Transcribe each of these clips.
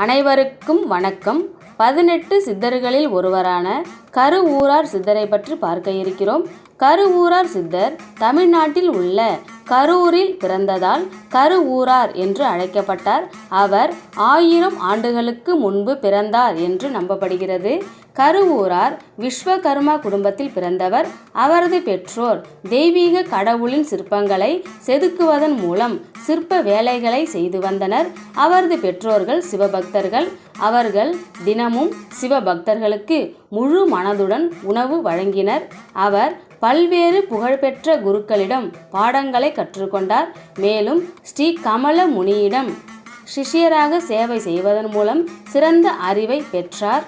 அனைவருக்கும் வணக்கம். பதினெட்டு சித்தர்களில் ஒருவரான கருவூரார் சித்தரை பற்றி பார்க்க இருக்கிறோம். கருவூரார் சித்தர் தமிழ்நாட்டில் உள்ள கரூரில் பிறந்ததால் கருவூரார் என்று அழைக்கப்பட்டார். அவர் ஆயிரம் ஆண்டுகளுக்கு முன்பு பிறந்தார் என்று நம்பப்படுகிறது. கருவூரார் விஸ்வகர்மா குடும்பத்தில் பிறந்தவர். அவரது பெற்றோர் தெய்வீக கடவுளின் சிற்பங்களை செதுக்குவதன் மூலம் சிற்ப வேலைகளை செய்து வந்தனர். அவரது பெற்றோர்கள் சிவபக்தர்கள். அவர்கள் தினமும் சிவபக்தர்களுக்கு முழு மனதுடன் உணவு வழங்கினர். அவர் பல்வேறு புகழ்பெற்ற குருக்களிடம் பாடங்களை கற்றுக்கொண்டார். மேலும் ஸ்ரீ கமல முனியிடம் சிஷியராக சேவை செய்வதன் மூலம் சிறந்த அறிவை பெற்றார்.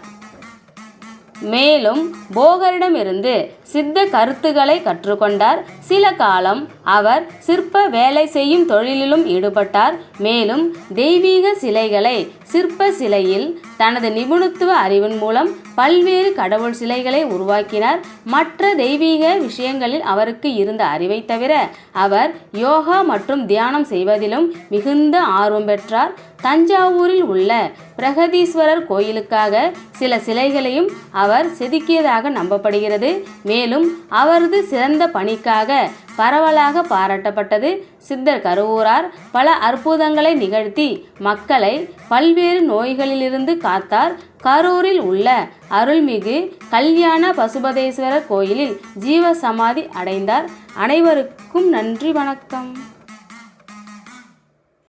மேலும் போகரிடமிருந்து சித்த கருத்துக்களை கற்றுக்கொண்டார். சில காலம் அவர் சிற்ப வேலை செய்யும் தொழிலிலும் ஈடுபட்டார். மேலும் தெய்வீக சிலைகளை சிற்ப சிலையில் தனது நிபுணத்துவ அறிவின் மூலம் பல்வேறு கடவுள் சிலைகளை உருவாக்கினார். மற்ற தெய்வீக விஷயங்களில் அவருக்கு இருந்த அறிவை தவிர அவர் யோகா மற்றும் தியானம் செய்வதிலும் மிகுந்த ஆர்வம் பெற்றார். தஞ்சாவூரில் உள்ள பிரகதீஸ்வரர் கோயிலுக்காக சில சிலைகளையும் அவர் செதுக்கியதாக நம்பப்படுகிறது. மேலும் அவரது சிறந்த பணிக்காக பரவலாக பாராட்டப்பட்டது. சித்தர் கருவூரார் பல அற்புதங்களை நிகழ்த்தி மக்களை பல்வேறு நோய்களிலிருந்து காத்தார். கரூரில் உள்ள அருள்மிகு கல்யாண பசுபதேஸ்வரர் கோயிலில் ஜீவ சமாதி அடைந்தார். அனைவருக்கும் நன்றி வணக்கம்.